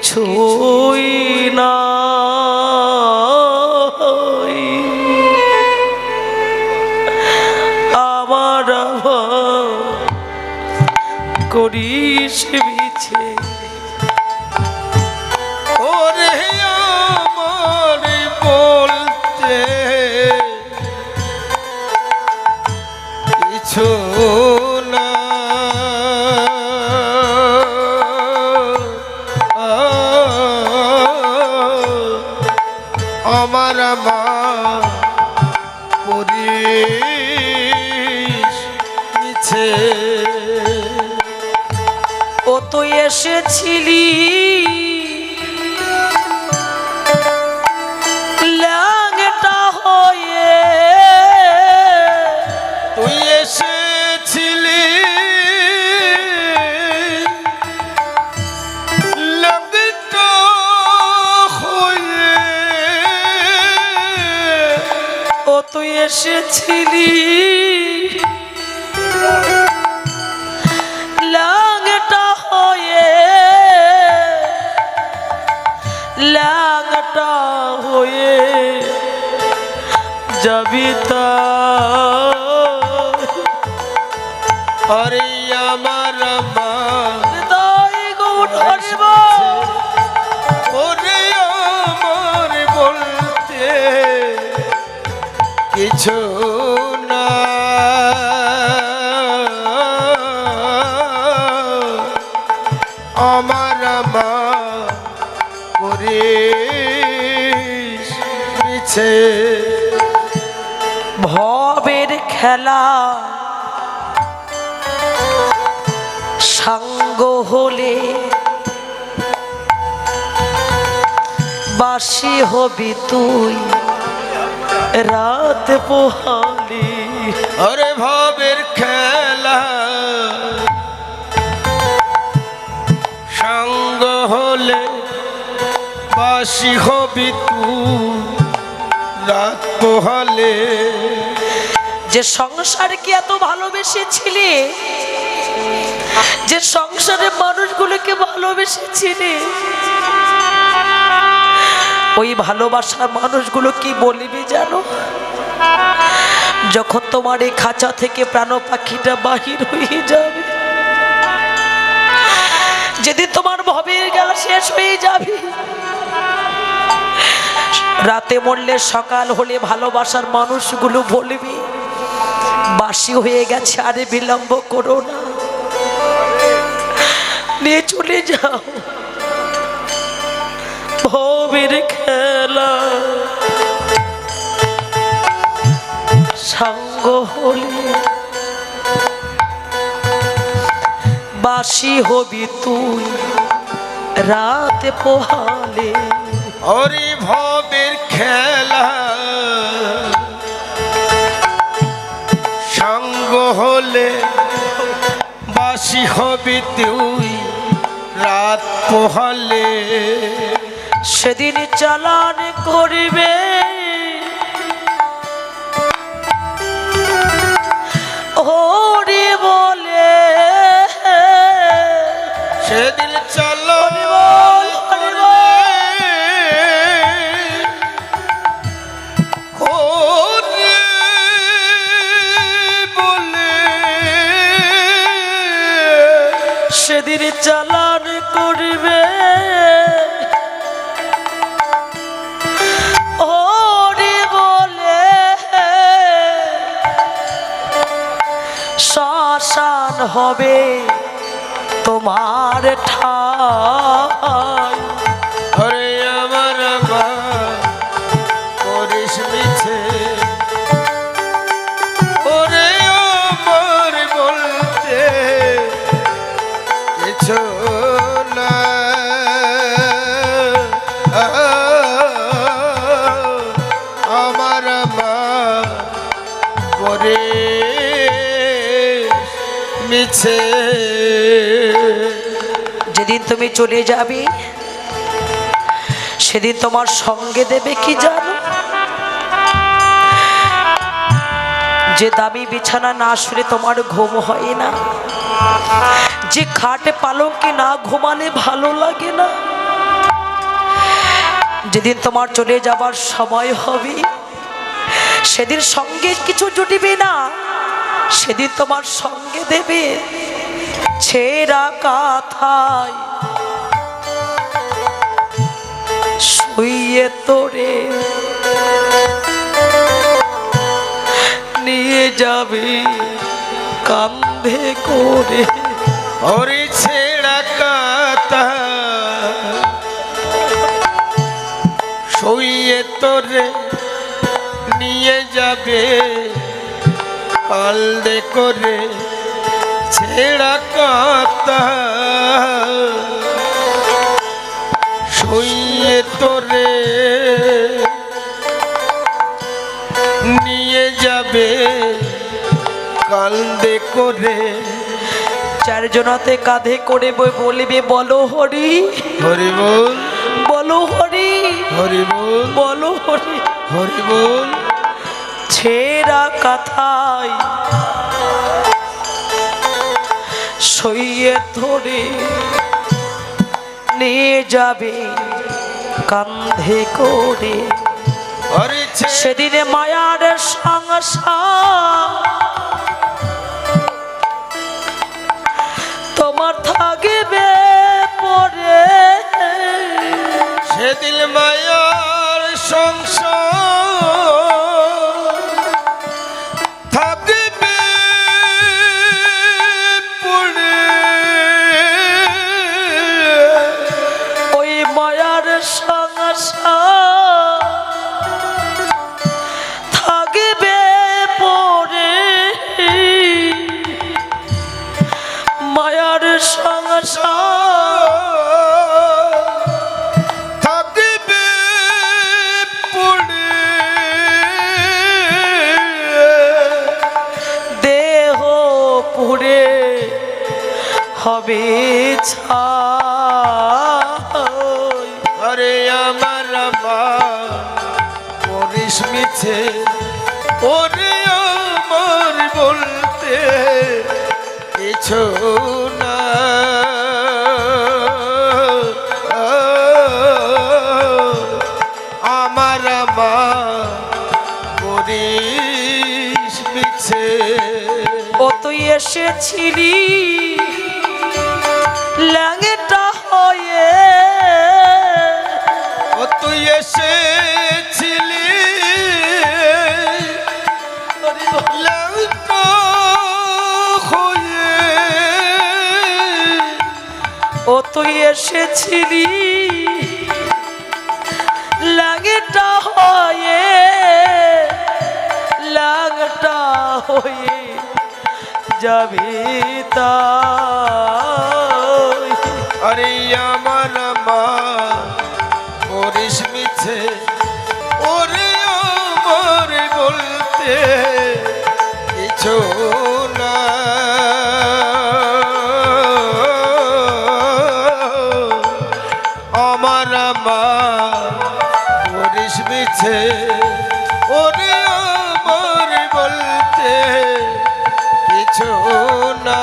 কিছুই না আমার করিস ও তো এসেছিলি। ল্যাংটা হয়ে তুই এসেছিলি। লঙ্গিটা হয়ে ও তুই এসেছিলি। যাবি তা? আরে আমার মা কিছু খেলা। সাঙ্গ হলে বাসি হবি তুই রাত পোহালি। আরে ভাবের খেলা। সঙ্গ হলে বাসি হবি তুই রাত পোহালে। যে সংসারকে এত ভালোবেসেছিলি? যে সংসারে মানুষগুলোকে ভালোবেসেছিলি? ওই ভালোবাসার মানুষগুলো কি বলিবি জানো? যখন তোমার এই খাঁচা থেকে প্রাণ পাখিটা বাহির হয়ে যাবে, যেদিন তোমার ভবের গেলা শেষ হয়ে যাবে, রাতে মরলে সকাল হলে ভালোবাসার মানুষগুলো বলবি বাসি হয়ে গেছে, আরে বিলম্ব করো না। নিয়ে চলে যাও। ভবের খেলা। সাঙ্গ হলে বাসি হবি তুই রাতে পোহালে। ওরে ভবের খেলা। হলে বাসি হবি তুই রাত পোহালে। সেদিন চালান করিবে হবে তোমার ঠাই মিছে যেদিন তুমি চলে যাবে, সেদিন তোমার সঙ্গে দেবে কি জানো? যে দামি বিছানা না শুলে তোমার ঘুম হয় না, যে খাটে পালঙ্কে না ঘুমালে ভালো লাগে না, যেদিন তোমার চলে যাবার সময় হবে, সেদিন সঙ্গে কিছু জুটিবে না। সেদিন তোমার সঙ্গে দেবে ছেঁড়া কাথায়। শুইয়ে তোরে নিয়ে যাবে কান্ধে করে। ওরে ছেড়া কাতা শুইয়ে তোরে নিয়ে যাবে পালদে করে ছেড়া কাতা শুইয়ে তোরে নিয়ে যাবে কালদে করে চারজনাতে কাঁধে করে বই বলিবে বলো হরি। হরি বল। বলো হরি। হরি বল। বলো হরি। হরি বল। ছেঁড়া কাথায় সইয়ে ধরে নিয়ে যাবে কান্ধে করে। সেদিনে মায়ার সংসার। তোমার থাকবে পরে। সেদিন মায়ার হবে ছাই আরে আমার মা করিস মিছে। ওরে আমার বলতে কিছু না। আমার মা করিস মিছে। ও তুই এসেছিলি ও তুই এসেছিলি? লাগেটা হয়ে, লাগটা হয়ে যাবি তাই। আরে আমার মা, করিস মিছে, ওরে আমার বলতে কিছু না। করিস ওরে আমার বলতে কিছু না।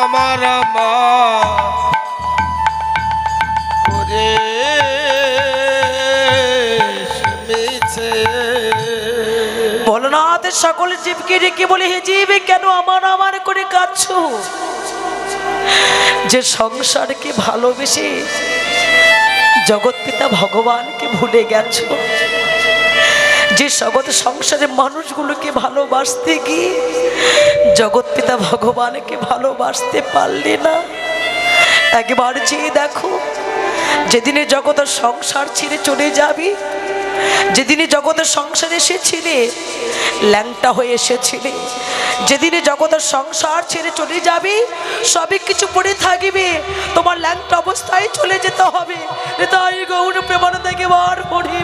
আমার মা করে মিছে। ভোলনাথ সকল জীবকে ডেকে বলি, হে জীব, কেন আমার আমার করে কাঁদছ? যে সংসারকে ভালোবেসে জগৎ পিতা ভগবানকে ভুলে গেছ? যে জগৎ সংসারে মানুষগুলোকে ভালোবাসতে গিয়ে জগৎপিতা ভগবানকে ভালোবাসতে পারলে না? একবার চেয়ে দেখো, যেদিনে জগতের সংসার ছেড়ে চলে যাবি যেদিনে জগতের সংসারে এসেছিলে ল্যাংটা হয়ে এসেছিলে যেদিনে জগতের সংসার ছেড়ে চলে যাবে সবই কিছু পড়ে থাকবে তোমার ল্যাংটা অবস্থায় চলে যেতে হবে। তাই গৌর প্রেমানন্দকে বার হরি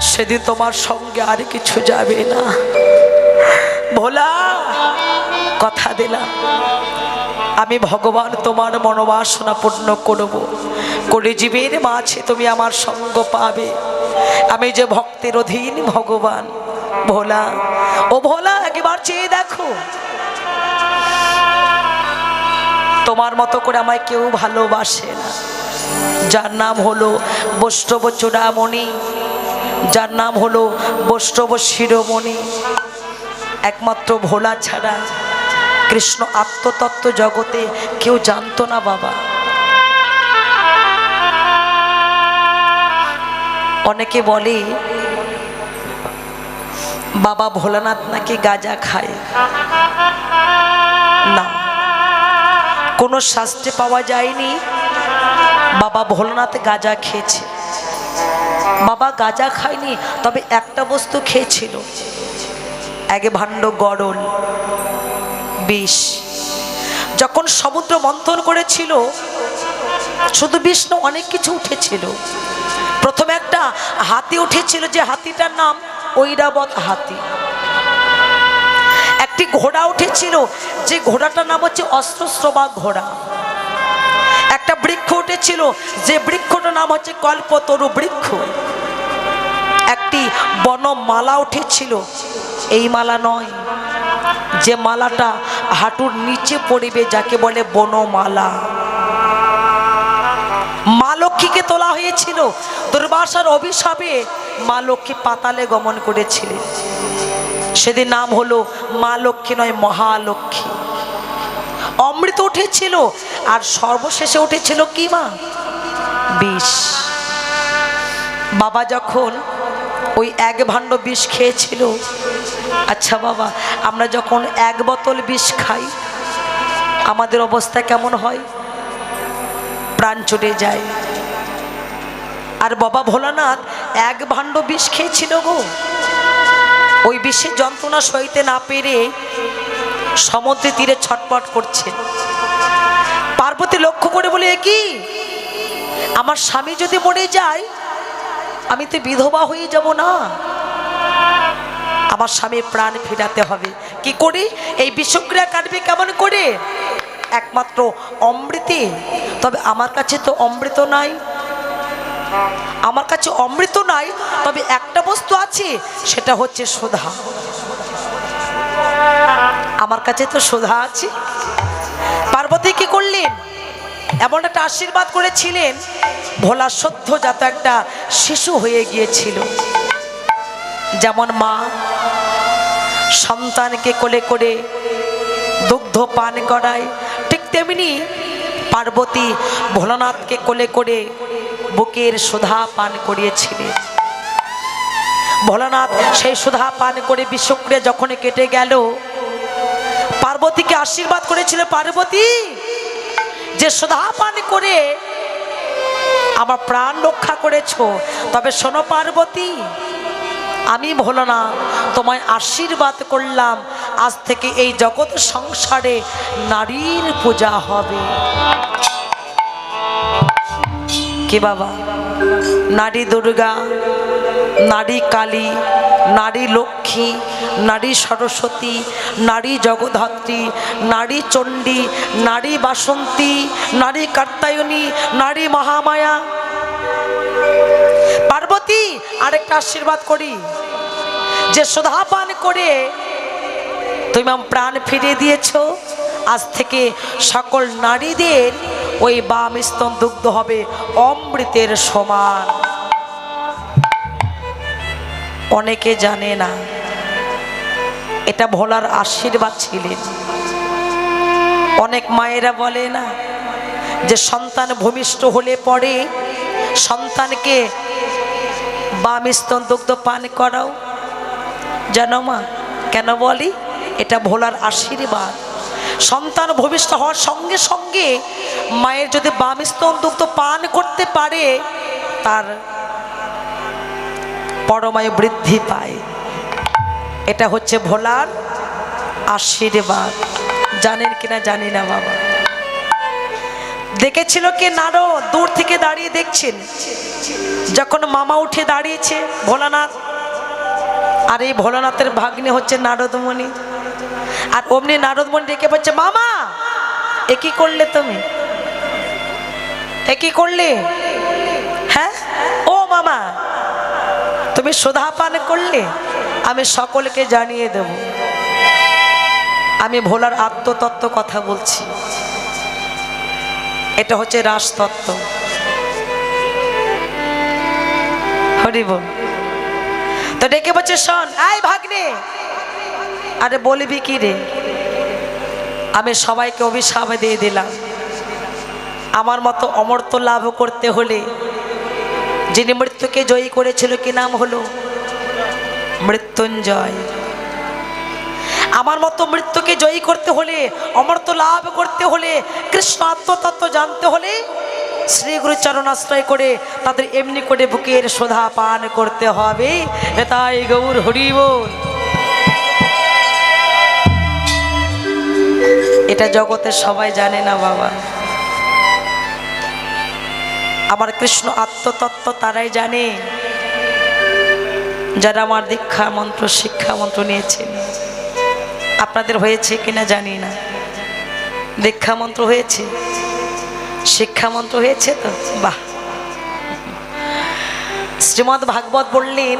সেদিন তোমার সঙ্গে আর কিছু যাবে না। ভোলা কথা দিলাম। আমি ভগবান তোমার মনোবাসনা পূর্ণ করব। করে জীবের মাঝে তুমি আমার সঙ্গ পাবে। আমি যে ভক্তের অধীন ভগবান, ভোলা, ও ভোলা, একবার চেয়ে দেখো। তোমার মতো করে আমায় কেউ ভালোবাসে না। যার নাম হলো বৈষ্ণব চূড়ামণি, যার নাম হলো বৈষ্ণব শিরোমণি। একমাত্র ভোলা ছাড়া কৃষ্ণ আত্মতত্ত্ব জগতে কেউ জানতো না বাবা। অনেকে বলে, বাবা ভোলানাথ নাকি গাঁজা খায়? না। কোনো শাস্ত্রে পাওয়া যায়নি। বাবা ভোলানাথ গাঁজা খেয়েছে। বাবা গাঁজা খায়নি, তবে একটা বস্তু খেয়েছিল। এক ভাণ্ড গরল। বিষ। যখন সমুদ্র মন্থন করেছিল, শুধু বিষ্ণু অনেক কিছু উঠেছিল। প্রথমে একটা হাতি উঠেছিল, যে হাতিটার নাম ঐরাবত হাতি। একটি ঘোড়া উঠেছিল, যে ঘোড়াটার নাম হচ্ছে অস্ত্রশ্রবা ঘোড়া। একটা বৃক্ষ উঠেছিল, যে বৃক্ষটার নাম হচ্ছে কল্পতরু বৃক্ষ। একটি বনমালা উঠেছিল, এই মালা নয়। যে মালাটা হাঁটুর নিচে পড়িবে, যাকে বলে বনমালা। মা লক্ষ্মীকে তোলা হয়েছিল। দুর্বাসার অভিশাপে মা লক্ষ্মী পাতালে গমন করেছিলেন। সেদিন নাম হলো মা লক্ষ্মী নয়, মহালক্ষ্মী। অমৃত উঠেছিল, আর সর্বশেষে উঠেছিল কি মা? বিষ। বাবা যখন ওই এক ভাণ্ড বিষ খেয়েছিল আচ্ছা বাবা, আমরা যখন এক বোতল বিষ খাই, আমাদের অবস্থা কেমন হয়? প্রাণ চলে যায়। আর বাবা ভোলানাথ, এক ভাণ্ড বিষ খেয়েছিল গো। ওই বিষের যন্ত্রণা সইতে না পেরে সমুদ্রে তীরে ছটপট করছে। পার্বতী লক্ষ্য করে বলে, "এ কি? আমার স্বামী যদি মরে যায়, আমি তো বিধবা হয়ে যাব না? আমার স্বামী প্রাণ ফেরাতে হবে। কি করি? এই বিষক্রিয়া কাটবে কেমন করে? একমাত্র অমৃতে। তবে আমার কাছে তো অমৃত নাই। আমার কাছে অমৃত নাই, তবে একটা বস্তু আছে, সেটা হচ্ছে সুধা। আমার কাছে তো সুধা আছে। পার্বতী কি করলেন? এমন একটা আশীর্বাদ করেছিলেন ভোলা সদ্য যাতে একটা শিশু হয়ে গিয়েছিল। যেমন মা সন্তানকে কোলে করে দুগ্ধ পান করায়, ঠিক তেমনি পার্বতী ভোলানাথকে কোলে করে বুকের সুধা পান করিয়েছিলেন। ভোলানাথ সেই সুধা পান করে বিষক্রিয়া যখন কেটে গেল, পার্বতীকে আশীর্বাদ করেছিল, পার্বতী, যে সুধা পান করে আমার প্রাণ রক্ষা করেছ, তবে শোনো পার্বতী আমি ভোলানাথ, তোমায় আশীর্বাদ করলাম। আজ থেকে এই জগৎ সংসারে নারীর পূজা হবে। কে বাবা? নারী দুর্গা, নারী কালী, নারী লক্ষ্মী, নারী সরস্বতী, নারী জগদ্ধাত্রী, নারী চণ্ডী, নারী বাসন্তী, নারী কাত্তায়নী নারী মহামায়া। পার্বতী, আরেকটা আশীর্বাদ করি। যে সুধা পান করে তুমি প্রাণ ফিরিয়ে দিয়েছ, আজ থেকে সকল নারীদের ওই বাম স্তন দুগ্ধ হবে, অমৃতের সমান। অনেকে জানে না, এটা ভোলার আশীর্বাদ ছিলেন। অনেক মায়েরা বলে না, যে সন্তান ভূমিষ্ঠ হলে পরে সন্তানকে বাম স্তন দুগ্ধ পান করাও। জানো মা, কেন বলি? এটা ভোলার আশীর্বাদ। সন্তান ভূমিষ্ঠ হওয়ার সঙ্গে সঙ্গে মায়ের যদি বাম স্তন দুগ্ধ পান করতে পারে, তার পরমায় বৃদ্ধি পায়। এটা হচ্ছে ভোলার আশীর্বাদ। জানেন কিনা জানি না বাবা। দেখেছিল কি নারো দূর থেকে দাঁড়িয়ে দেখছেন? যখন মামা উঠে দাঁড়িয়েছে ভোলানাথ, আর এই ভোলানাথের ভাগ্নে হচ্ছে নারদমণি। আর অমনি নারদমণি ডেকে বলছে, মামা, এ কি করলে তুমি? এ কি করলে? হ্যাঁ? ও মামা, তুমি সুধা পান করলে, আমি সকলকে জানিয়ে দেব। আমি ভোলার আত্মতত্ত্ব কথা বলছি। এটা হচ্ছে রাজতত্ত্ব। হরি বল। তো ডেকে বলছে, শোন আয় ভাগ্নে। আরে বলবি কি রে? আমি সবাইকে অভিশাপ দিয়ে দিলাম। আমার মতো অমর্ত্য লাভ করতে হলে যিনি মৃত্যুকে জয়ী করেছিল, কি নাম হলো? মৃত্যুঞ্জয়। আমার মতো মৃত্যুকে জয়ী করতে হলে অমর্ত্য লাভ করতে হলে, কৃষ্ণ আত্মতত্ত্ব জানতে হলে, শ্রী গুরুচরণ আশ্রয় করে তাদের এমনি করে বুকের শোধা পান করতে হবে। তাই গৌর হরিবোল এটা জগতে সবাই জানে না বাবা। আমার কৃষ্ণ আত্মতত্ত্ব তারাই জানে। যারা আমার দীক্ষা মন্ত্র, শিক্ষা মন্ত্র নিয়েছেন। আপনাদের হয়েছে কিনা জানি না। দীক্ষা মন্ত্র হয়েছে? শিক্ষা মন্ত্র হয়েছে তো? বাহ। শ্রীমৎ ভাগবত বললেন,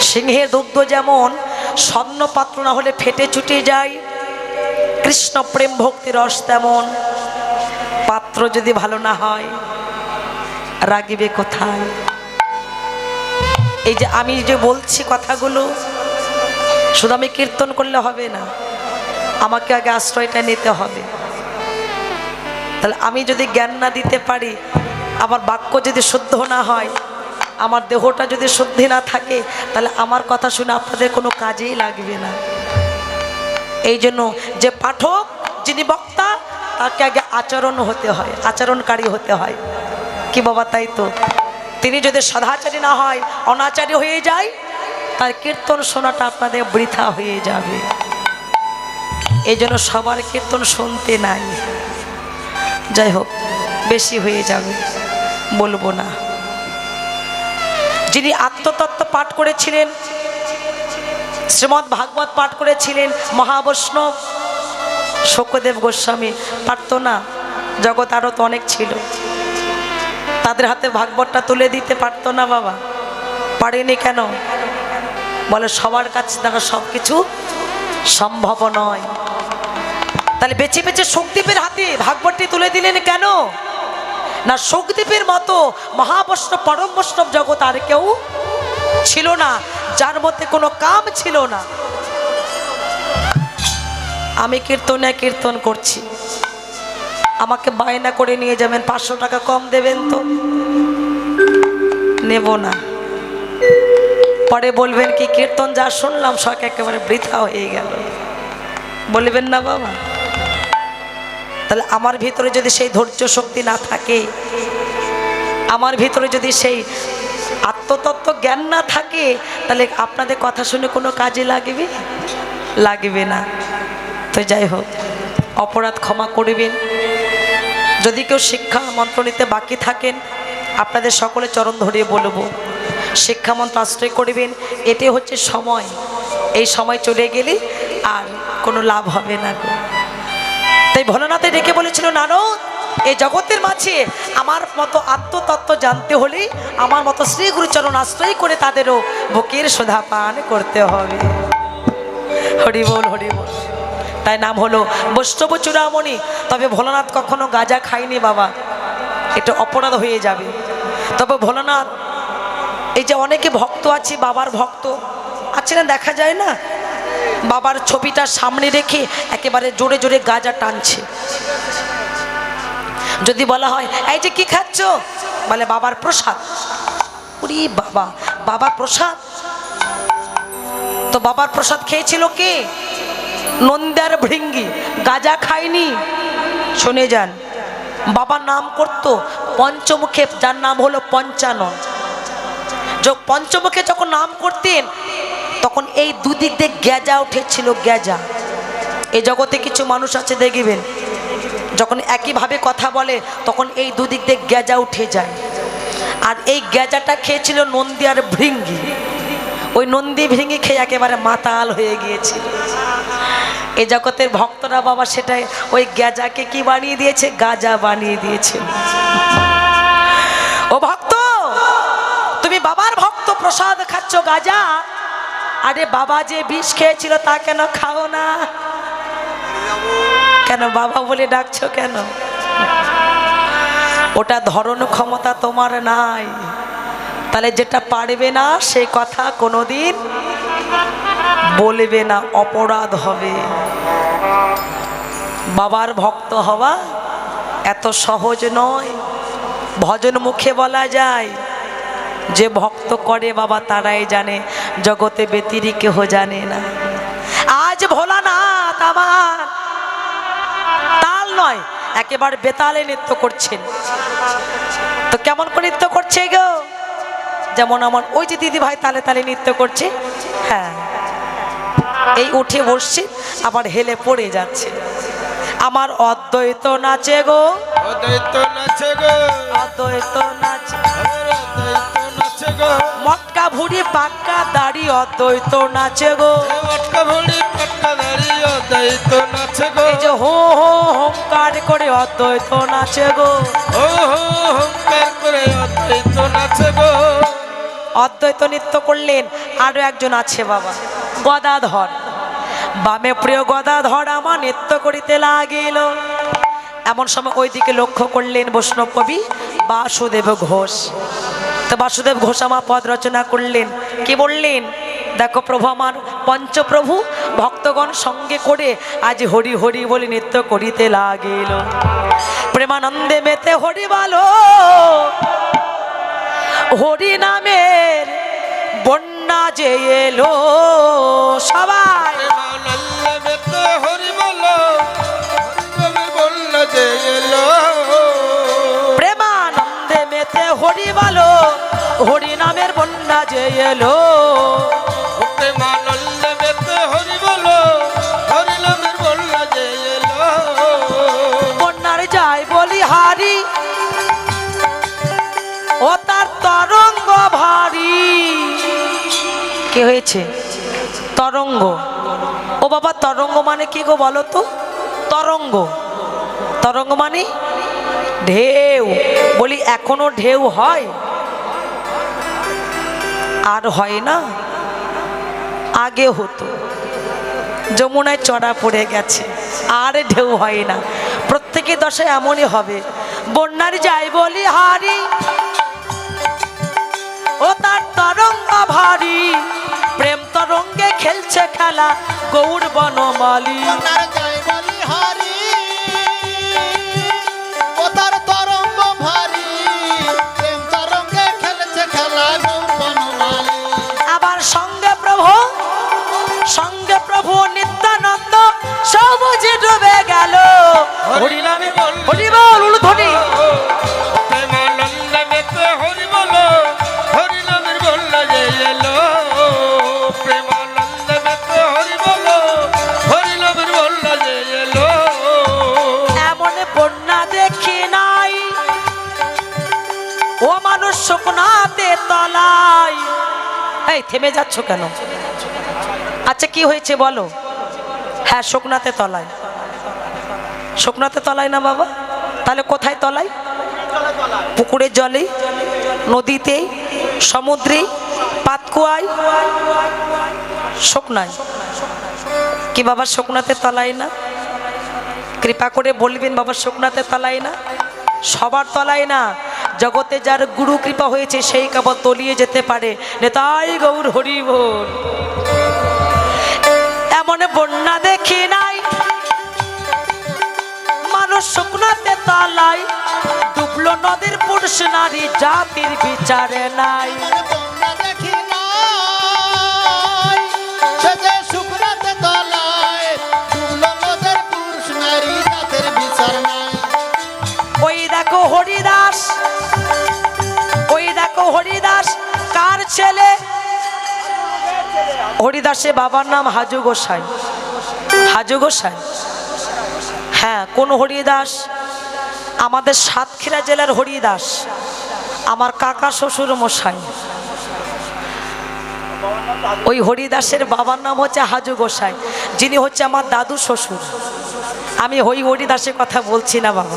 সিংহের দুগ্ধ যেমন স্বর্ণ পাত্র না হলে ফেটে ছুটে যায়, কৃষ্ণ প্রেম ভক্তি রস তেমন। পাত্র যদি ভালো না হয়, রাগিবে কোথায়? এই যে আমি যে বলছি কথাগুলো শুধু আমি কীর্তন করলে হবে না। আমাকে আগে আশ্রয়টা নিতে হবে। তাহলে আমি যদি জ্ঞান না দিতে পারি, আমার বাক্য যদি শুদ্ধ না হয়, আমার দেহটা যদি শুদ্ধি না থাকে, তাহলে আমার কথা শুনে আপনাদের কোনো কাজেই লাগবে না। এই জন্য যে পাঠক, যিনি বক্তা, তাকে আগে আচরণ হতে হয়, আচরণকারী হতে হয়। কি বাবা তাই তো? তিনি যদি সদাচারী না হয়, অনাচারী হয়ে যায় তার কীর্তন শোনাটা আপনাদের বৃথা হয়ে যাবে। এই জন্য সবার কীর্তন শুনতে নাই। যাই হোক, বেশি হয়ে যাবে, বলব না। যিনি আত্মতত্ত্ব পাঠ করেছিলেন শ্রীমৎ ভাগবত পাঠ করেছিলেন, মহাবৈষ্ণব শোকদেব গোস্বামী পারত না জগৎ আরও তো অনেক ছিল। তাদের হাতে ভাগবতটা তুলে দিতে পারতো না বাবা। পারেনি কেন? বলে, সবার কাছে তারা সব কিছু সম্ভব নয়। তাহলে বেছে বেছে শক্তিপের হাতে ভাগবতটি তুলে দিলেন কেন? না, শক্তিপের মতো মহাবৈষ্ণব, পরম বৈষ্ণব জগৎ আর কেউ ছিল না, যার মধ্যে কোনো কাম ছিল না। আমি কীর্তনে কীর্তন করছি। আমাকে বায়না করে নিয়ে যাবেন, পাঁচশো টাকা কম দেবেন তো? নেব না। পরে বলবেন কি, কীর্তন যা শুনলাম শখ একেবারে বৃথা হয়ে গেল। বলবেন না বাবা। তাহলে আমার ভিতরে যদি সেই ধৈর্য শক্তি না থাকে, আমার ভিতরে যদি সেই আত্মতত্ত্ব জ্ঞান না থাকে, তাহলে আপনাদের কথা শুনে কোনো কাজে লাগবে? লাগবে না। তো যাই হোক, অপরাধ ক্ষমা করবেন। যদি কেউ শিক্ষা মন্ত্র নিতে বাকি থাকেন, আপনাদের সকলে চরণ ধরিয়ে বলব। শিক্ষা মন্ত্র আশ্রয় করবেন এটি হচ্ছে সময়। এই সময় চলে গেলে আর কোনো লাভ হবে না তাই ভোলানাথে ডেকে বলেছিল, নারদ এই জগতের মাঝে আমার মতো আত্মতত্ত্ব জানতে হলে আমার মতো শ্রী গুরুচরণ আশ্রয় করে তাদেরও বুকের সোধা পান করতে হবে। হরি বল হরি বল। তাই নাম হলো বৈষ্ণব চূড়ামণি। তবে ভোলানাথ কখনো গাঁজা খায়নি বাবা। এটা অপরাধ হয়ে যাবে। তবে ভোলানাথ এই যে অনেকে ভক্ত আছে, বাবার ভক্ত। আছে না, দেখা যায় না? বাবার ছবিটা সামনে রেখে একেবারে জোরে জোরে গাজা টানছে। যদি বলা হয়, এই যে কি খাচ্ছ? বলে, বাবার প্রসাদ। উরি বাবা, বাবার প্রসাদ? তো বাবার প্রসাদ খেয়েছিল কে? নন্দার ভৃঙ্গি। গাজা খায়নি? শুনে যান। বাবার নাম করত পঞ্চমুখে, যার নাম হলো পঞ্চানন। পঞ্চমুখে যখন নাম করতেন, তখন এই দুদিক দিয়ে গ্যাজা উঠেছিল, গ্যাজা। এই জগতে কিছু মানুষ আছে, দেখবেন, যখন একইভাবে কথা বলে, তখন এই দুদিক দিয়ে গ্যাজা উঠে যায়। আর এই গ্যাজাটা খেয়েছিল নন্দী আর ভৃঙ্গি। ওই নন্দী ভৃঙ্গি খেয়ে একেবারে মাতাল হয়ে গিয়েছিল। এ জগতের ভক্তরা বাবা সেটাই, ওই গ্যাজাকে কি বানিয়ে দিয়েছে? গাজা বানিয়ে দিয়েছে। ও ভক্ত তুমি বাবার ভক্ত প্রসাদ খাচ্ছ গাজা। আরে বাবা যে বিষ খেয়েছিল তা কেন খাও না? কেন বাবা বলে ডাকছো কেন? ওটা ধরন ক্ষমতা তোমার নাই। তাহলে যেটা পারবে না সেই কথা কোনোদিন বলবে না, অপরাধ হবে। বাবার ভক্ত হওয়া এত সহজ নয়। ভজন মুখে বলা যায় যে ভক্ত করে বাবা তারাই জানে জগতে ব্যতিরি কেহ জানে না। আজ ভোলানাথ আমার তাল নয় একেবারে বেতালে নৃত্য করছেন। তো কেমন করে নৃত্য করছে গো? যেমন আমার ওই যে দিদি ভাই তালে তালে নৃত্য করছে। হ্যাঁ এই উঠে বসছে আবার হেলে পড়ে যাচ্ছে। আমার অদ্বৈত নাচে গো। অদ্বৈত নাচে গো। অদ্বৈত নাচে অদ্বৈত মটকা ভুড়ি পাক্কা দাড়ি অদ্বৈত নাচে গো। মটকা ভরি পটকা দাড়ি অদ্বৈত নাচে গো। এই যে হো হো হোমকার করে অদ্বৈত নাচে গো। হো হো হংকার করে অদ্বৈত নাচে গো। অদ্বৈত নৃত্য করলেন আরও একজন আছে বাবা গদাধর। বামে প্রিয় গদাধর আমার নৃত্য করিতে লাগিল। এমন সময় ওইদিকে লক্ষ্য করলেন বৈষ্ণব কবি বাসুদেব ঘোষ। তো বাসুদেব ঘোষামা পদ রচনা করলেন। কি বললেন? দেখো প্রভু আমার পঞ্চপ্রভু, ভক্তগণ সঙ্গে করে আজ হরি হরি বলে নৃত্য করিতে লাগিল। প্রেমানন্দে মেতে হরি বলো, হরি নামের বন্যা যে এলো সবাই। হরি নামের বন্যা যে এলো। মেতে হরি বলো হরি নামের বলল যে এলো। বন্যার যাই বলি হারি ও তার তরঙ্গ ভারী। কি হয়েছে? তরঙ্গ। ও বাবা তরঙ্গ মানে কি গো বলো তো? তরঙ্গ। তরঙ্গ মানে ঢেউ। বলি এখনও ঢেউ হয়? আর হয় না। আগে হতো। যমুনায় চড়া পড়ে গেছে। আর ঢেউ হয় না। প্রত্যেকে দশে এমনই হবে। বন্যার যাই বলি হারি। ও তার তরঙ্গ ভারী। প্রেম তরঙ্গে খেলছে খেলা। গৌর বনমালী। সঙ্গে প্রভু নিত্যানন্দ সবুজে ডুবে গেল। হরি নামে হরি বল উলুধ্বনি। প্রেমানন্দে মেতে হরি বলো হরি নামের বলল যে এলো। হরি বলো হরি নামের বলল যে এলো। এমন দেখি নাই। ও মানুষ শুকনাতে তলাই এই, থেমে যাচ্ছ কেন? আচ্ছা কি হয়েছে বলো? হ্যাঁ শুকনাতে তলায় শুকনাতে তলায় না বাবা? তাহলে কোথায় তলায় পুকুরের জলে নদীতে সমুদ্রে পাতকুয়ায়? শুকনায়। কি বাবা, শুকনাতে তলায় না? কৃপা করে বলবেন বাবা, শুকনাতে তলায় না? সবার তলায় না? জগতে যার গুরু কৃপা হয়েছে, সেই কেবল তলিয়ে যেতে পারে। নেতাই গৌর হরি ভোর এমন বন্যা দেখি নাই। মানুষ শুকনাতে তালাই। ডুবলো নদীর পুরুষ নারী, জাতির বিচারে নাই। দেখি ছেলে। হরিদাসের বাবার নাম হাজু গোসাই। হাজু গোসাই? হ্যাঁ কোন হরিদাস? আমাদের সাতক্ষীরা জেলার হরিদাস। আমার কাকা শ্বশুর মশাই। ওই হরিদাসের বাবার নাম হচ্ছে হাজু গোসাই, যিনি হচ্ছে আমার দাদু শ্বশুর। আমি ওই হরিদাসের কথা বলছি না বাবা।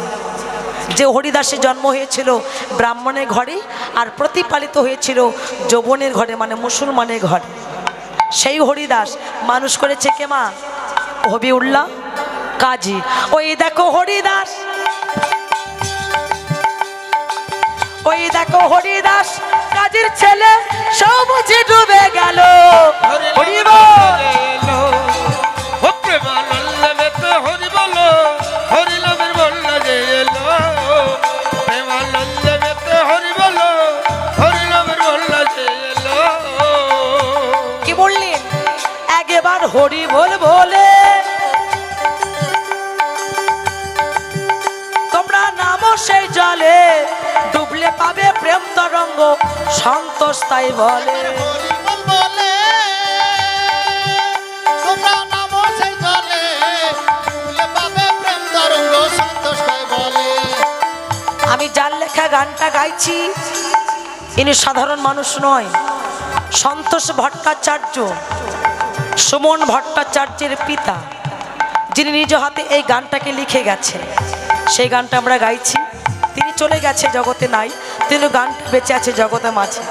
যে হরিদাসের জন্ম হয়েছিল ব্রাহ্মণের ঘরে আর প্রতিপালিত হয়েছিল যৌবনের ঘরে মানে মুসলমানের ঘরে। সেই হরিদাস মানুষ করেছে কে মা? হবিউল্লাহ কাজী। ওই দেখো হরিদাস। ওই দেখো হরিদাস, কাজের ছেলে সবুজে ডুবে গেল। তরঙ্গ সন্তোষ তাই বলে। আমি যার লেখা গানটা গাইছি ইনি সাধারণ মানুষ নয় সন্তোষ ভট্টাচার্য সুমন ভট্টাচার্যের পিতা যিনি নিজ হাতে এই গানটাকে লিখে গেছেন। সেই গানটা আমরা গাইছি। তিনি চলে গেছে জগতে নাই তিনি গানটা বেঁচে আছে জগতে মাঝে।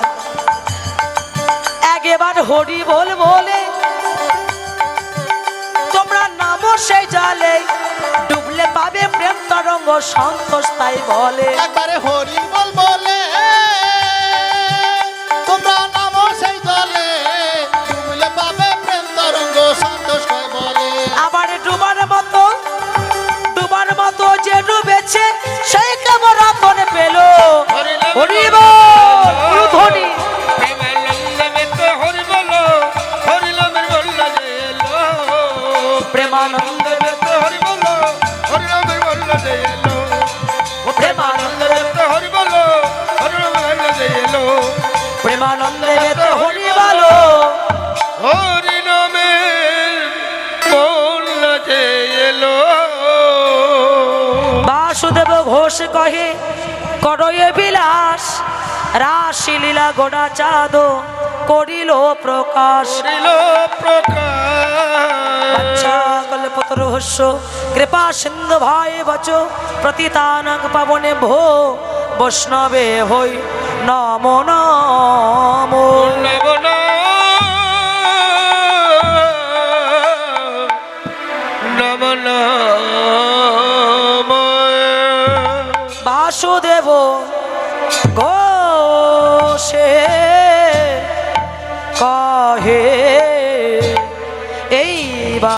একবার হরি বল বলে তোমরা নামো সেই জলে ডুবলে পাবে প্রেম তরঙ্গ সন্তোষ তাই বলে। একবারে হরি বল বলে তোমরা নামো সেই জলে ভুলে পাবে প্রেম তরঙ্গ সন্তোষ কয় বলে। আবার ডুবার মতো ডুবার মতো যে ডুবেছে সেই বল, গুরুধ্বনি। প্রেমানন্দ মেতে হরি বলো হরি নামের বন্যা যে এলো প্রেমানন্দ প্রেমানন্দ হরি বলো হরি নামের এলো বাসুদেব ঘোষ কহে করয়ে বিলাস। রাশি লীলা গোড়া চাঁদ করিল প্রকাশ। করিল প্রকাশ। কৃপা সিন্ধু ভাই বচ প্রতিতানক পাবনে ভো বৈষ্ণবে হই নম নম।